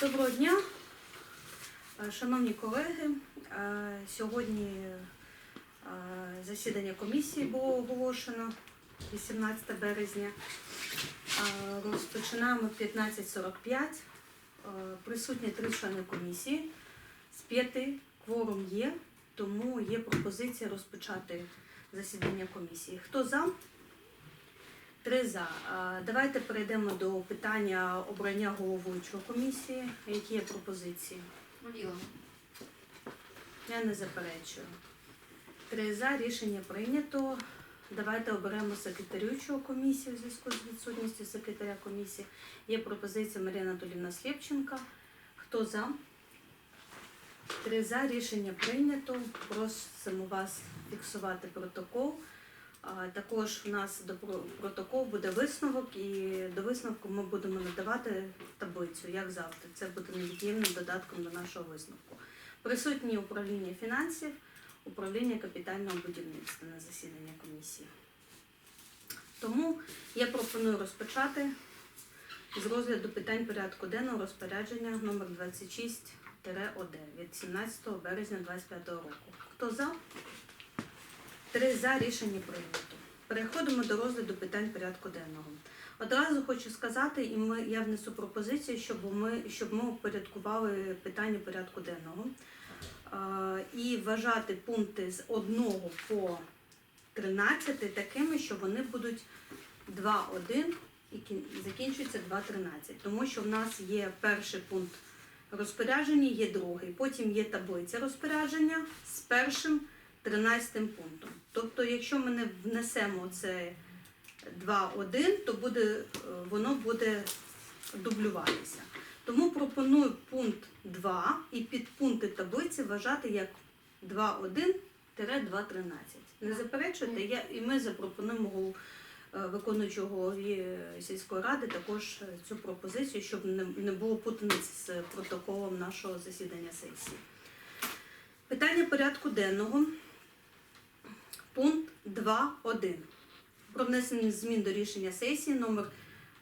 Доброго дня, Е, шановні колеги. е, Сьогодні е, засідання комісії було оголошено 18 березня. Розпочинаємо 15.45. Е, Присутні три члени комісії. З п'яти кворум є, тому є пропозиція розпочати засідання комісії. Хто за? Три за. Давайте перейдемо до питання обрання головуючого комісії. Які є пропозиції? Я не заперечую. Три за. Рішення прийнято. Давайте оберемо секретарючого комісії у зв'язку з відсутністю секретаря комісії. Є пропозиція Марія Анатолівна Слєпченка. Хто за? Три за. Рішення прийнято. Просимо вас фіксувати протокол. Також в нас до про- протоколу буде висновок, і до висновку ми будемо надавати таблицю, як завжди. Це буде невід'ємним додатком до нашого висновку. Присутні управління фінансів, управління капітального будівництва на засідання комісії. Тому я пропоную розпочати з розгляду питань порядку денного розпорядження номер 26-1 від 17 березня 2025 року. Хто за? Три за рішення прийнято. Переходимо до розгляду питань порядку денного. Одразу хочу сказати, і ми я внесу пропозицію, щоб ми щоб ми упорядкували питання порядку денного е, і вважати пункти з 1 по 13 такими, що вони будуть 2.1 і кін- закінчуються 2.13. Тому що в нас є перший пункт розпорядження, є другий. Потім є таблиця розпорядження з першим 13 пунктом. Тобто, якщо ми не внесемо це 2.1, то буде, е, воно буде дублюватися. Тому пропоную пункт 2 і підпункти таблиці вважати як 2.1-2.13. Не заперечуєте? Я, і ми запропонуємо е, виконуючого голові сільської ради також е, цю пропозицію, щоб не, не було путаниці з протоколом нашого засідання сесії. Питання порядку денного. Пункт 2.1. Про внесення змін до рішення сесії номер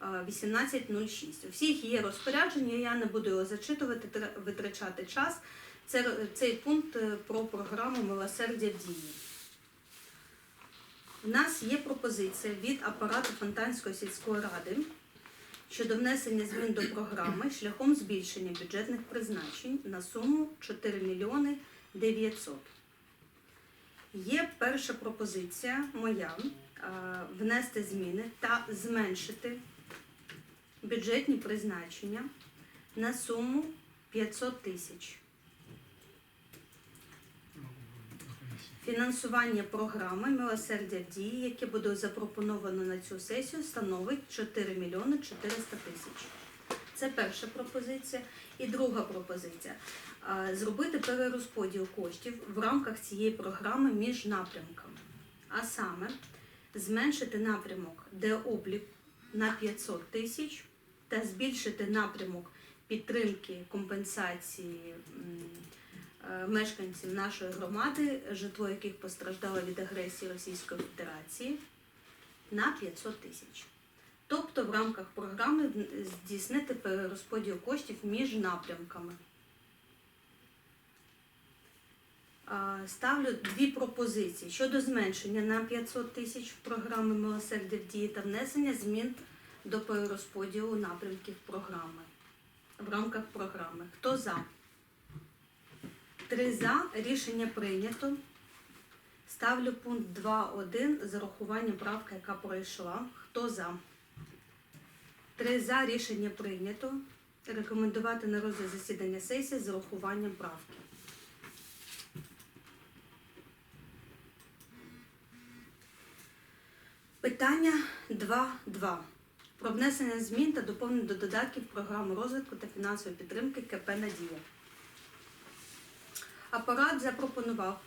е, 1806. У всіх є розпорядження, я не буду його зачитувати, витрачати час. Це, цей пункт е, про програму Милосердя в дії. У нас є пропозиція від апарату Фонтанської сільської ради щодо внесення змін до програми шляхом збільшення бюджетних призначень на суму 4 мільйони 900. Є перша пропозиція моя е, внести зміни та зменшити бюджетні призначення на суму 500 тисяч. Фінансування програми Милосердя в дії, яке буде запропоновано на цю сесію, становить 4 мільйони 400 тисяч. Це перша пропозиція. І друга пропозиція зробити перерозподіл коштів в рамках цієї програми між напрямками. А саме зменшити напрямок деоблік на 500 тисяч та збільшити напрямок підтримки компенсації е, мешканців нашої громади, житло яких постраждало від агресії Російської Федерації на 500 тисяч. Тобто в рамках програми здійснити перерозподіл коштів між напрямками. А, Ставлю дві пропозиції щодо зменшення на 500 тисяч програми Милосердя в дії та внесення змін до перерозподілу напрямків програми в рамках програми. Хто за? Три за. Рішення прийнято. Ставлю пункт 2.1 з урахуванням правки, яка пройшла. Хто за? Три за. Рішення прийнято. Рекомендувати на розгляд засідання сесії з урахуванням правки. Питання 2.2. Про внесення змін та доповнень до додатків програми розвитку та фінансової підтримки КП Надія. Апарат запропонував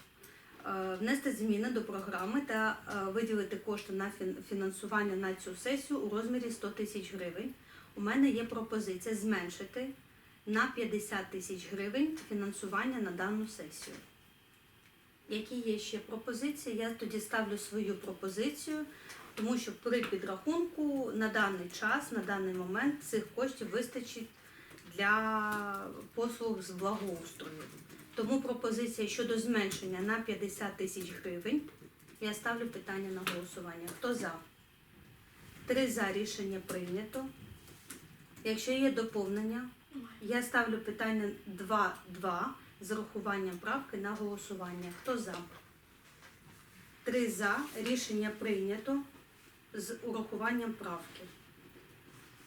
е, внести зміни до програми та е, виділити кошти на фінансування на цю сесію у розмірі 100 тисяч гривень. У мене є пропозиція зменшити на 50 тисяч гривень фінансування на дану сесію. Які є ще пропозиції? Я тоді ставлю свою пропозицію, тому що при підрахунку на даний час, на даний момент цих коштів вистачить для послуг з благоустрою. Тому пропозиція щодо зменшення на 50 тисяч гривень. Я ставлю питання на голосування. Хто за? Три за рішення прийнято. Якщо є доповнення, я ставлю питання 2-2 з урахуванням правки на голосування. Хто за? Три за рішення прийнято з урахуванням правки.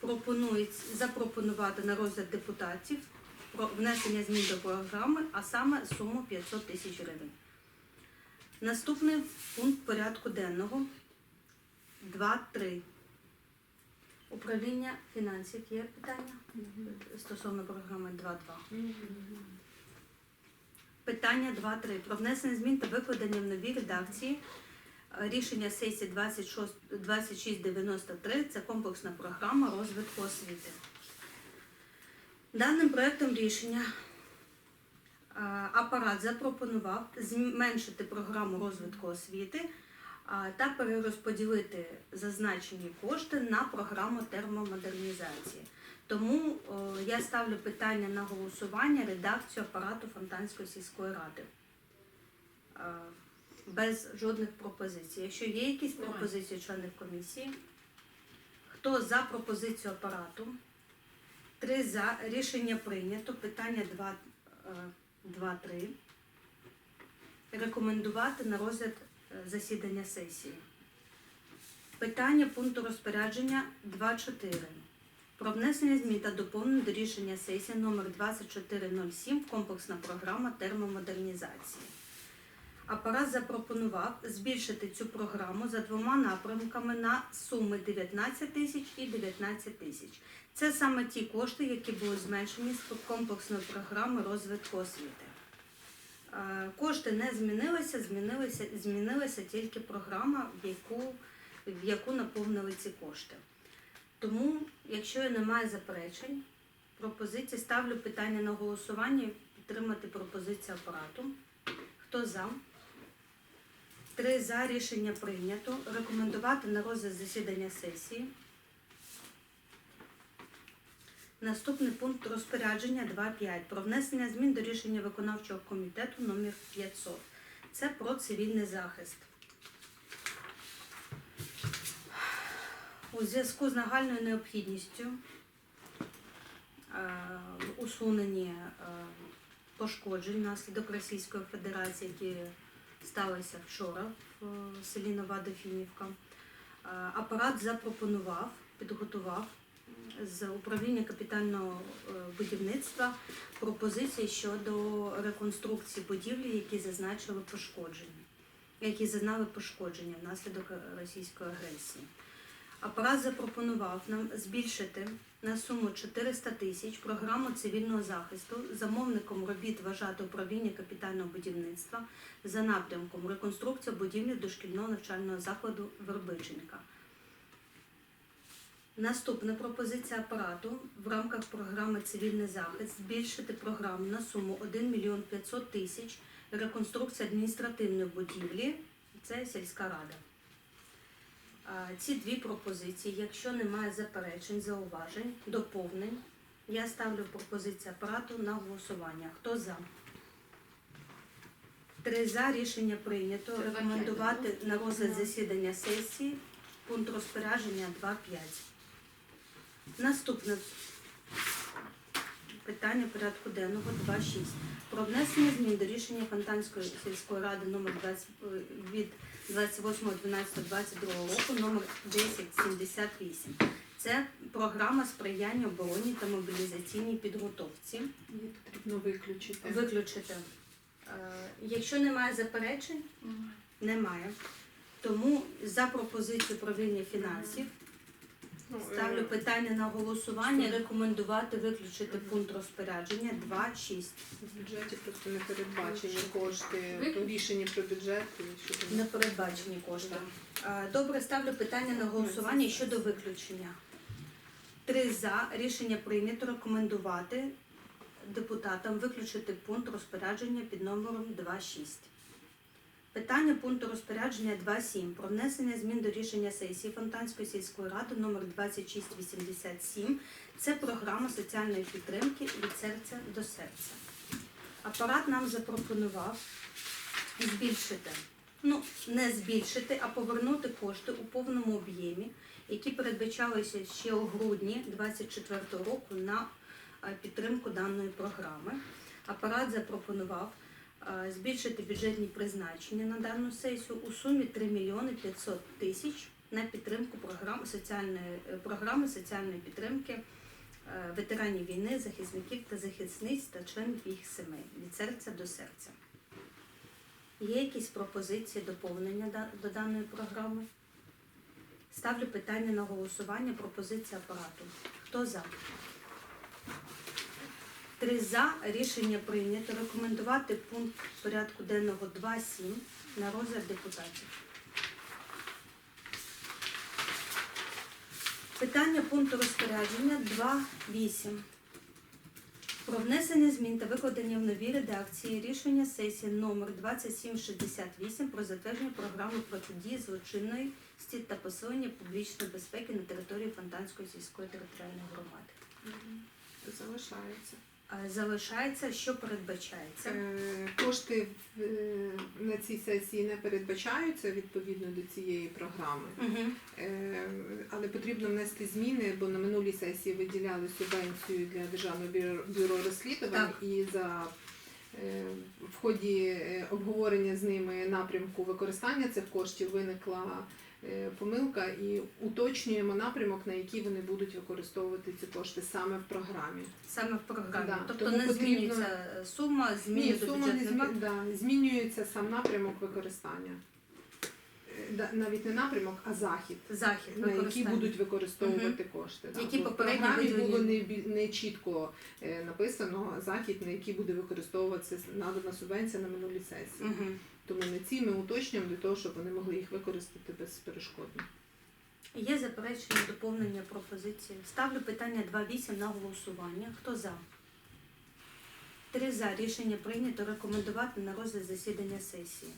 Пропонується запропонувати на розгляд депутатів про внесення змін до програми, а саме суму 500 тисяч гривень. Наступний пункт порядку денного 2.3. Управління фінансів є питання стосовно програми 2.2. Питання 2.3. Про внесення змін та викладення в новій редакції рішення сесії 26 2693 це комплексна програма розвитку освіти. Даним проектом рішення е, апарат запропонував зменшити програму розвитку освіти та перерозподілити зазначені кошти на програму термомодернізації. Тому я ставлю питання на голосування редакцію апарату Фонтанської сільської ради. Е, Без жодних пропозицій. Якщо є якісь пропозиції членів комісії, хто за пропозицію апарату? Три за. Рішення прийнято. Питання 2, 2-3. Рекомендувати на розгляд е, засідання сесії. Питання пункту розпорядження 2.4. Про внесення змін та доповнень до рішення сесії номер 2407 комплексна програма термомодернізації. Апарат запропонував збільшити цю програму за двома напрямками на суми 19 тисяч і 19 тисяч. Це саме ті кошти, які були зменшені з комплексної програми розвитку освіти. Е, Кошти не змінилися, змінилися, змінилася тільки програма, в яку, в яку наповнили ці кошти. Тому, якщо немає заперечень, пропозиції ставлю питання на голосування підтримати пропозицію апарату. Хто за? Три за рішення прийнято. Рекомендувати на розгляд засідання сесії. Наступний пункт розпорядження 2.5 про внесення змін до рішення виконавчого комітету номер 500. Це про цивільний захист. У зв'язку з нагальною необхідністю е, в усуненні е, пошкоджень внаслідок Російської Федерації, які сталися вчора в е, селі Нова Дофінівка, е, апарат запропонував, підготував з управління капітального е, будівництва пропозиції щодо реконструкції будівлі, які зазначили пошкодження, які зазнали пошкодження внаслідок е, російської агресії. Апарат запропонував нам збільшити на суму 400 тисяч програму цивільного захисту замовником робіт вважати управління капітального будівництва за напрямком реконструкція будівлі дошкільного навчального закладу Вербиченка. Наступна пропозиція апарату в рамках програми Цивільний захист збільшити програму на суму 1 мільйон 500 тисяч реконструкція адміністративної будівлі. Це сільська рада. Ці дві пропозиції, якщо немає заперечень, зауважень, доповнень, я ставлю пропозицію апарату на голосування. Хто за? Три за рішення прийнято. Рекомендувати на розгляд засідання сесії. Пункт розпорядження 2.5. Наступне питання порядку денного 2.6. Про внесення змін до рішення Фонтанської сільської ради номер 20 е, від 28.12.22 року номер 1078. Це програма сприяння обороні та мобілізаційній підготовці. Її потрібно виключити. Виключити. Е, Якщо немає заперечень, немає. Тому за пропозицію управління фінансів ставлю е, питання на голосування. Рекомендувати виключити пункт розпорядження 2.6. В бюджеті просто не передбачені кошти. Рішення про бюджет і що Не передбачені кошти. Е, Добре, ставлю питання на голосування щодо виключення. Три за рішення прийнято рекомендувати депутатам виключити пункт розпорядження під номером 2.6. Питання пункту розпорядження 2.7 про внесення змін до рішення сесії Фонтанської сільської ради номер 2687. Це програма соціальної підтримки від серця до серця. Апарат нам запропонував збільшити, ну не збільшити, а повернути кошти у повному об'ємі, які передбачалися ще у грудні 2024 року на е, підтримку даної програми. Апарат запропонував збільшити бюджетні призначення на дану сесію у сумі 3 мільйони 500 тисяч на підтримку програми соціальної е, програми соціальної підтримки е, ветеранів війни, захисників та захисниць та членів їх сімей від серця до серця. Є якісь пропозиції доповнення до даної програми? Ставлю питання на голосування. Пропозиція апарату. Хто за? Три за. Рішення прийнято. Рекомендувати пункт порядку денного 2.7 на розгляд депутатів. Питання пункту розпорядження 2.8. Про внесення змін та викладення в новій редакції рішення сесії номер 2768 про затвердження програми протидії злочинності та посилення публічної безпеки на території Фонтанської сільської територіальної громади. Залишається. А Залишається, що передбачається. Е, Кошти е, на цій сесії не передбачаються відповідно до цієї програми. Угу. Е, Але потрібно внести зміни, бо на минулій сесії виділяли субвенцію для Державного бюро, розслідувань Так. і за е, в ході е, обговорення з ними напрямку використання цих коштів виникла е, помилка і уточнюємо напрямок, на який вони будуть використовувати ці кошти саме в програмі. Саме в програмі. Да, Тобто тому не потрібно- змінюється е, сума, змінюється Ні, сума не змі... да, змінюється сам напрямок використання. Е, Навіть не напрямок, а захід. захід на які будуть використовувати кошти. да. Які Бо в програмі було не, не чітко е, написано захід, на який буде використовуватися надана субвенція на минулій сесії. Мгм. Тому на ці ми уточнюємо для того, щоб вони могли їх використати безперешкодно. Є заперечення, доповнення пропозиції. Ставлю питання 2.8 на голосування. Хто за? Три за. Рішення прийнято. Рекомендувати на розгляд засідання сесії.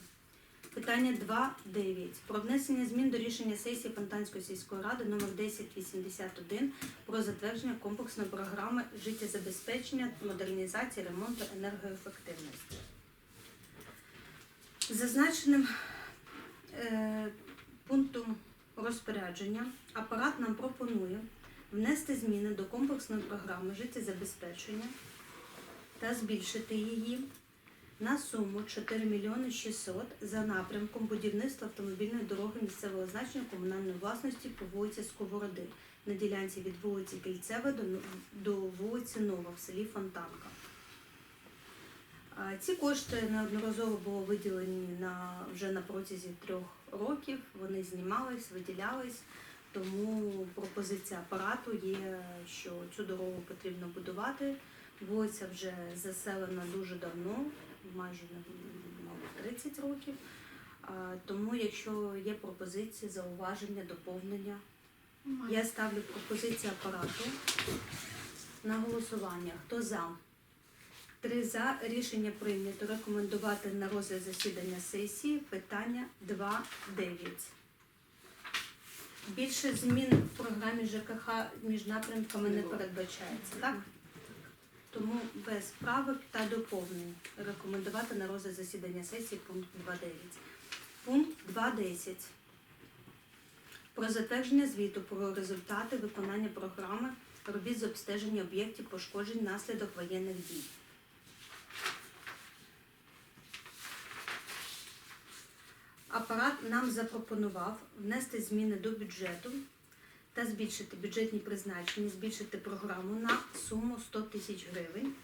Питання 2.9. Про внесення змін до рішення сесії Фонтанської сільської ради номер 1081 про затвердження комплексної програми життєзабезпечення, модернізації, ремонту енергоефективності. Зазначеним е, пунктом розпорядження апарат нам пропонує внести зміни до комплексної програми життєзабезпечення та збільшити її на суму 4 мільйони 600 за напрямком будівництва автомобільної дороги місцевого значення комунальної власності по вулиці Сковороди на ділянці від вулиці Кільцева до, до вулиці Нова в селі Фонтанка. Ці кошти неодноразово було виділені на вже на протязі трьох років. Вони знімались, виділялись. Тому пропозиція апарату є, що цю дорогу потрібно будувати. Вулиця вже заселена дуже давно, майже мабуть 30 років. Тому, якщо є пропозиції, зауваження, доповнення, я ставлю пропозицію апарату на голосування. Хто за? Три за. Рішення прийнято. Рекомендувати на розгляд засідання сесії питання 2.9. Більше змін в програмі ЖКХ між напрямками не передбачається, так? Тому без правок та доповнень рекомендувати на розгляд засідання сесії пункт 2.9. Пункт 2.10. Про затвердження звіту про результати виконання програми робіт з обстеження об'єктів пошкоджень внаслідок воєнних дій. Апарат нам запропонував внести зміни до бюджету та збільшити бюджетні призначення, збільшити програму на суму 100 тисяч гривень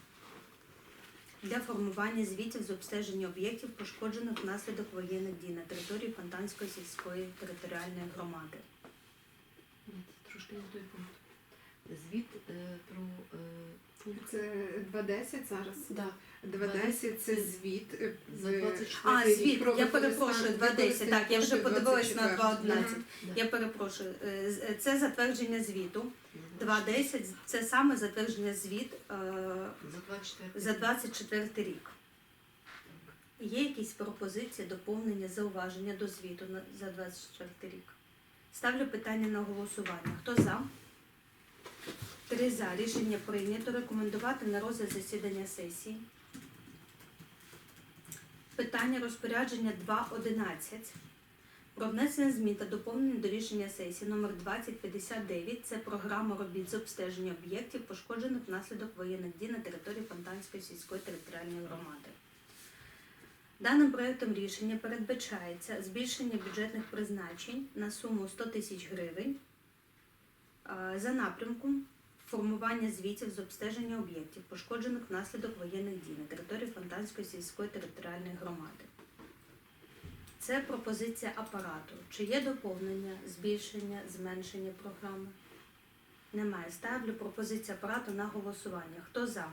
для формування звітів з обстеження об'єктів, пошкоджених внаслідок воєнних дій на території Фонтанської сільської територіальної громади. Трошки не той пункт. Звіт е, про е, пункт Це 2.10 зараз. да, 2.10 це звіт. е, за в- 24 А, звіт, я перепрошую, 2.10, так, я вже подивилась на 24. 2.11. Я перепрошую, це затвердження звіту. Мгм. 2.10 це саме затвердження звіт за 24 за 24 рік. Є якісь пропозиції, доповнення, зауваження до звіту за 24 рік? Ставлю питання на голосування. Хто за? Три за. Рішення прийнято. Рекомендувати на розгляд засідання сесії. Питання розпорядження 2.11 про внесення змін та доповнення до рішення сесії номер 2059. Це програма робіт з обстеження об'єктів, пошкоджених внаслідок воєнних дій на території Фонтанської сільської територіальної громади. Даним проектом рішення передбачається збільшення бюджетних призначень на суму 100 тисяч гривень за напрямком формування звітів з обстеження об'єктів, пошкоджених внаслідок воєнних дій на території Фонтанської сільської територіальної громади. Це пропозиція апарату. Чи є доповнення, збільшення, зменшення програми? Немає. Ставлю пропозицію апарату на голосування. Хто за?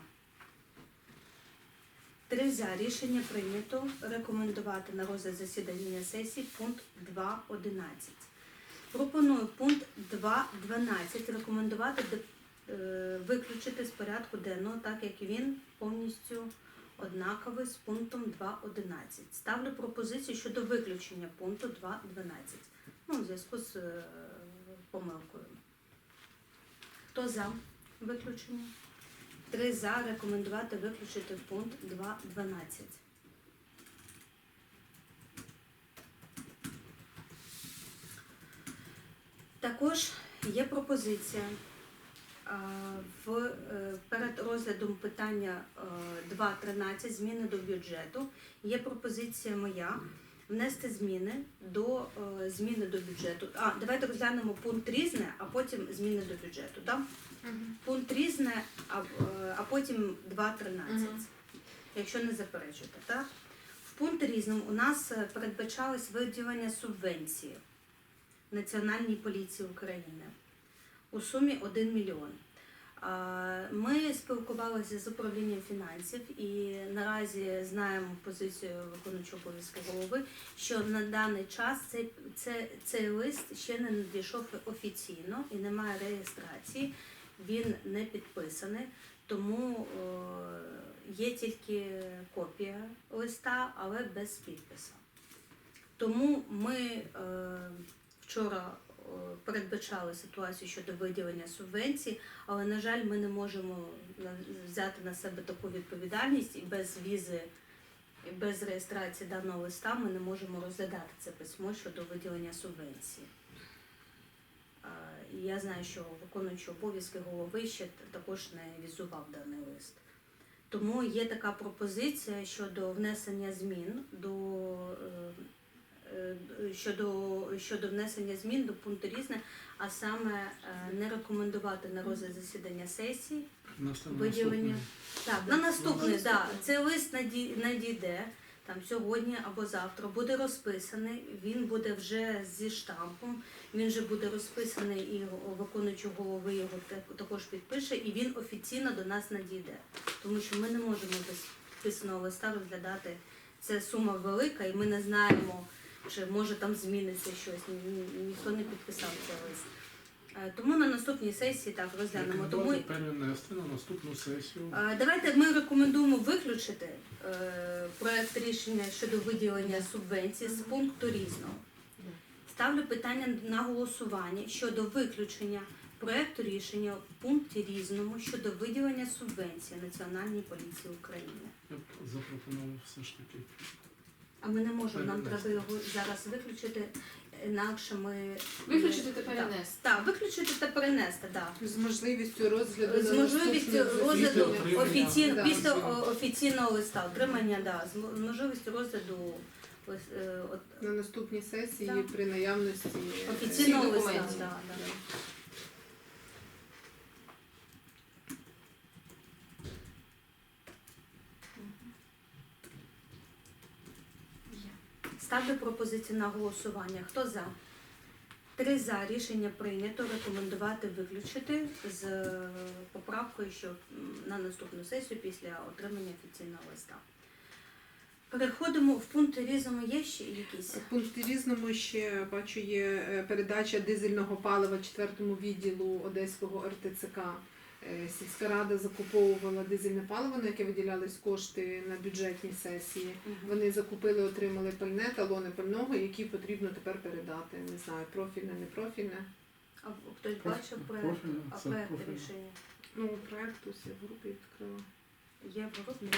Три за. Рішення прийнято. Рекомендувати на розгляд засідання сесії пункт 2.11. Пропоную пункт 2.12 рекомендувати де- е, виключити з порядку денного, так як він повністю однаковий з пунктом 2.11. Ставлю пропозицію щодо виключення пункту 2.12. Ну, в зв'язку з е, помилкою. Хто за виключення? Три за рекомендувати виключити пункт 2.12. Також є пропозиція в, е, перед розглядом питання е, 2.13 зміни до бюджету. Є пропозиція моя внести зміни до е, зміни до бюджету. А, давайте розглянемо пункт різне, а потім зміни до бюджету. Так? Пункт різне, а, е, а потім 2.13, Мгм. якщо не заперечуєте. Так? В пункт різному у нас е, передбачалось виділення субвенції Національній поліції України у сумі 1 мільйон. Ми спілкувалися з управлінням фінансів і наразі знаємо позицію виконуючого обов'язки голови, що на даний час цей, це, цей лист ще не надійшов офіційно і немає реєстрації, він не підписаний, тому е, є тільки копія листа, але без підпису. Тому ми е, вчора передбачали ситуацію щодо виділення субвенцій, але, на жаль, ми не можемо взяти на себе таку відповідальність і без візи, і без реєстрації даного листа ми не можемо розглядати це письмо щодо виділення субвенції. Я знаю, що виконуючий обов'язки голови ще також не візував даний лист. Тому є така пропозиція щодо внесення змін до е, щодо, щодо внесення змін до пункту різне, а саме е, не рекомендувати на розгляд засідання сесії. Наступне. Виділення. Так, на наступний, На да, цей лист наді- надійде там сьогодні або завтра, буде розписаний, він буде вже зі штампом, він вже буде розписаний і виконуючий голови його також підпише, і він офіційно до нас надійде. Тому що ми не можемо без писаного листа розглядати. Це сума велика, і ми не знаємо, чи може там зміниться щось. Ні- ні- Ніхто не підписав цей лист. Е, Тому на наступній сесії так розглянемо. Тому перенести на наступну сесію. Е, Давайте ми рекомендуємо виключити е, проект рішення щодо виділення субвенції з пункту різного. Ставлю питання на голосування щодо виключення проекту рішення в пункті різному щодо виділення субвенції Національній поліції України. Я б запропонував все ж таки. А ми не можемо, нам треба його зараз виключити, інакше ми Виключити та перенести. Так, виключити та перенести, так. З можливістю розгляду З можливістю розгляду засідання. офіційно Да, після да. о- офіційного листа, отримання, да, з мо- можливістю розгляду е, от- на наступній сесії Так. при наявності е, офіційного Всіх листа. документів. Да, да. Ставлю пропозицію на голосування. Хто за? Три за рішення прийнято рекомендувати виключити з е, поправкою, що на наступну сесію після отримання офіційного листа. Переходимо в пункт різому. Є ще якісь? В пункті різному ще бачу є е, передача дизельного палива четвертому відділу Одеського РТЦК Сільська рада закуповувала дизельне паливо, на яке виділялись кошти на бюджетні сесії. Вони закупили, отримали пальне, талони пального, які потрібно тепер передати. Не знаю, профільне, не профільне. А хтось бачив проект? Профільне, А проект рішення? Ну, проект ось я в групі відкрила. Є в групі? Да.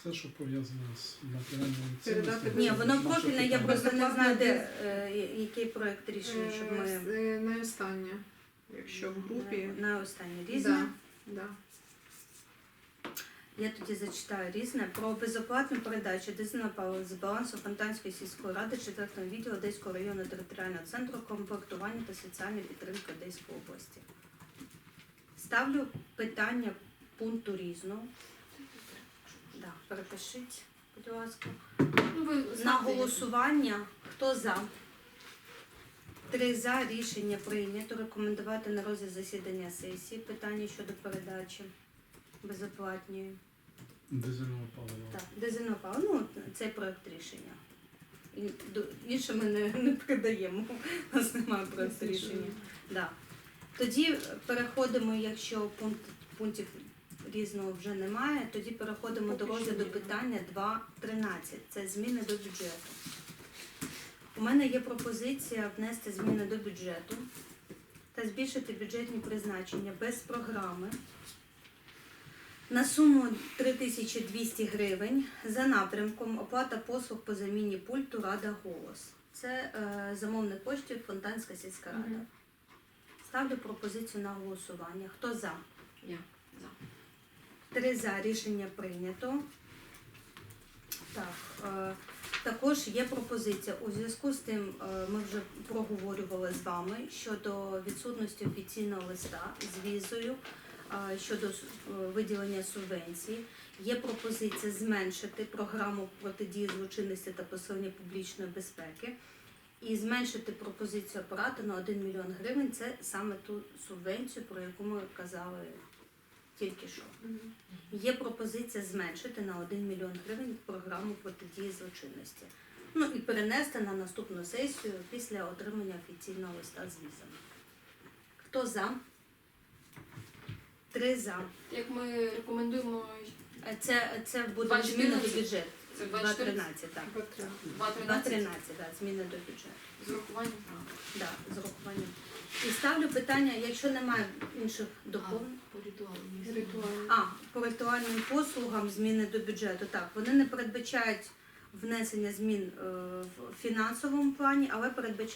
Все, що пов'язане з матеріальними цінностями. Ні, воно профільне, я просто не знаю, де е, який проект рішення, щоб ми Е, е, Найостаннє, якщо в групі. на, на останнє різне. Да, да. Я тоді зачитаю різне про безоплатну передачу дизельного палива з балансу Фонтанської сільської ради 4 відділу Одеського району територіального центру комплектування та соціальної підтримки Одеської області. Ставлю питання пункту різного. Да, перепишіть, будь ласка. Ну, ви На знаєте, голосування. Хто за? Три за рішення прийнято. Рекомендувати на розгляд засідання сесії питання щодо передачі безоплатної. Дизельного палива. Так, дизельного палива. Ну, цей проект рішення. І до- Інше ми не, не передаємо. У нас немає проекту рішення. Да. Тоді переходимо, якщо пункт, пунктів різного вже немає, тоді переходимо до розгляду питання 2.13. Це зміни до бюджету. У мене є пропозиція внести зміни до бюджету та збільшити бюджетні призначення без програми на суму 3200 гривень за напрямком оплата послуг по заміні пульту Рада Голос. Це е, замовник коштів Фонтанська сільська рада. Ставлю пропозицію на голосування. Хто за? Я за. Три за рішення прийнято. Так, е, також є пропозиція. У зв'язку з тим е, ми вже проговорювали з вами щодо відсутності офіційного листа з візою е, щодо виділення субвенції. Є пропозиція зменшити програму протидії злочинності та посилення публічної безпеки і зменшити пропозицію апарату на 1 мільйон гривень. Це саме ту субвенцію, про яку ми казали тільки що. Є пропозиція зменшити на 1 мільйон гривень програму протидії злочинності. Ну і перенести на наступну сесію після отримання офіційного листа з візами. Хто за? Три за. Як ми рекомендуємо, Е, Це, це буде зміна до бюджету. це 2.13, 2.13, так. Петро. 2.13 2.13, так, зміни до бюджету. з урахуванням. Да, з урахуванням. І ставлю питання, якщо немає інших доповнень. По. А, по ритуальним послугам зміни до бюджету. Так, вони не передбачають внесення змін е, в фінансовому плані, але передбачають